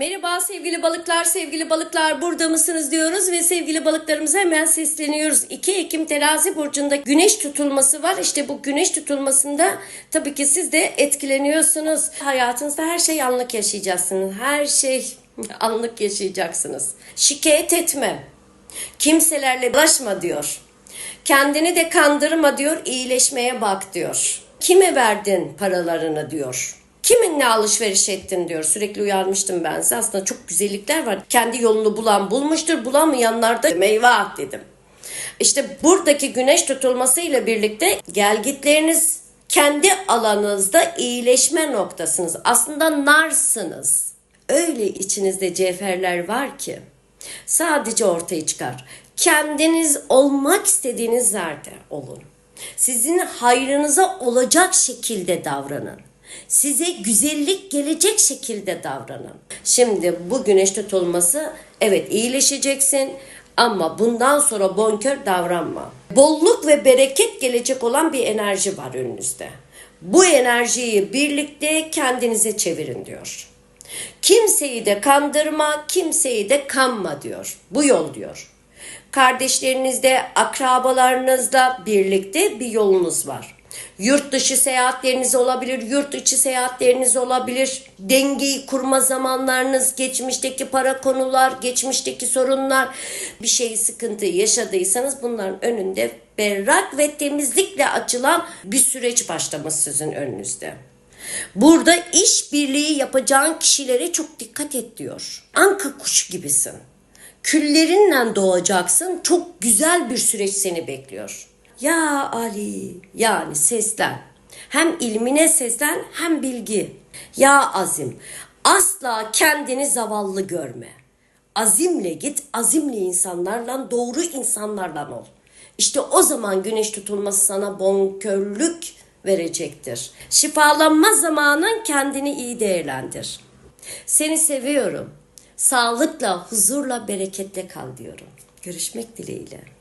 Merhaba sevgili balıklar, sevgili balıklar burada mısınız diyoruz ve sevgili balıklarımıza hemen sesleniyoruz. 2 Ekim terazi burcunda güneş tutulması var. İşte bu güneş tutulmasında tabii ki siz de etkileniyorsunuz. Hayatınızda her şey anlık yaşayacaksınız. Her şey anlık yaşayacaksınız. Şikayet etme. Kimselerle bulaşma diyor. Kendini de kandırma diyor, iyileşmeye bak diyor. Kime verdin paralarını diyor. Kiminle alışveriş ettin diyor. Sürekli uyarmıştım ben size. Aslında çok güzellikler var. Kendi yolunu bulan bulmuştur. Bulamayanlar da meyve dedim. İşte buradaki güneş tutulmasıyla birlikte gelgitleriniz kendi alanınızda iyileşme noktasınız. Aslında narsınız. Öyle içinizde cevherler var ki sadece ortaya çıkar. Kendiniz olmak istediğiniz yerde olun. Sizin hayrınıza olacak şekilde davranın. Size güzellik gelecek şekilde davranın. Şimdi bu güneş tutulması evet iyileşeceksin ama bundan sonra bonkör davranma. Bolluk ve bereket gelecek olan bir enerji var önünüzde. Bu enerjiyi birlikte kendinize çevirin diyor. Kimseyi de kandırma, kimseyi de kanma diyor. Bu yol diyor. Kardeşlerinizde, akrabalarınızla birlikte bir yolunuz var. Yurt dışı seyahatleriniz olabilir, yurt içi seyahatleriniz olabilir. Dengeyi kurma zamanlarınız, geçmişteki para konular, geçmişteki sorunlar, bir şeyi sıkıntı yaşadıysanız bunların önünde berrak ve temizlikle açılan bir süreç başlamış sizin önünüzde. Burada iş birliği yapacağın kişilere çok dikkat et diyor. Anka kuşu gibisin. Küllerinle doğacaksın. Çok güzel bir süreç seni bekliyor. Ya Ali yani seslen. Hem ilmine seslen hem bilgi. Ya azim asla kendini zavallı görme. Azimle git, azimli insanlarla, doğru insanlarla ol. İşte o zaman güneş tutulması sana bonkörlük verecektir. Şifalanma zamanın kendini iyi değerlendir. Seni seviyorum. Sağlıkla, huzurla, bereketle kal diyorum. Görüşmek dileğiyle.